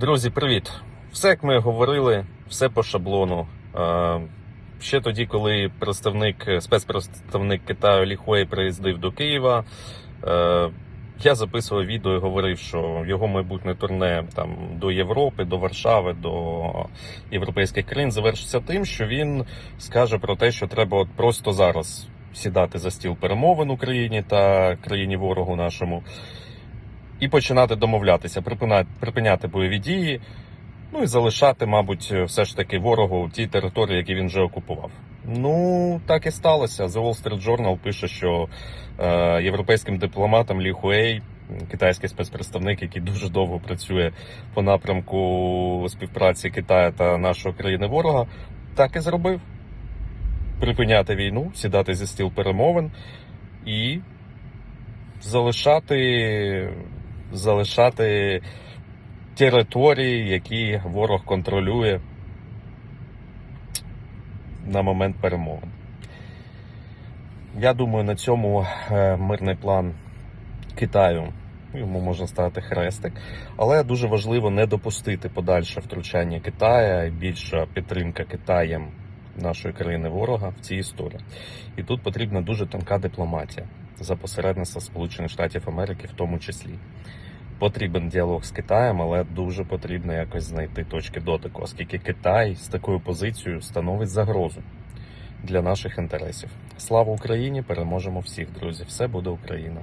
Друзі, привіт! Все як ми говорили, все по шаблону. Е, Ще тоді, коли представник, спецпредставник Китаю Лі Хуей приїздив до Києва, е, я записував відео і говорив, що його майбутнє турне там до Європи, до Варшави, до європейських країн завершиться тим, що він скаже про те, що треба от просто зараз сідати за стіл перемовин Україні та країні ворогу нашому і починати домовлятися, припинати, припиняти бойові дії, ну і залишати, мабуть, все ж таки ворогу ті території, які він вже окупував. Ну, так і сталося. The Wall Street Journal пише, що е, європейським дипломатам Лі Хуей, китайський спецпредставник, який дуже довго працює по напрямку співпраці Китаю та нашої країни ворога, так і зробив. Припиняти війну, сідати зі стіл перемовин і залишати, залишати території, які ворог контролює на момент перемовин. Я думаю, на цьому е, мирний план Китаю. Йому можна ставити хрестик, але дуже важливо не допустити подальше втручання Китая більша підтримка Китаєм нашої країни ворога в цій історії. І тут потрібна дуже тонка дипломатія за посередництва Сполучених Штатів Америки, в тому числі. Потрібен діалог з Китаєм, але дуже потрібно якось знайти точки дотику, оскільки Китай з такою позицією становить загрозу для наших інтересів. Слава Україні! Переможемо всіх, друзі! Все буде Україна!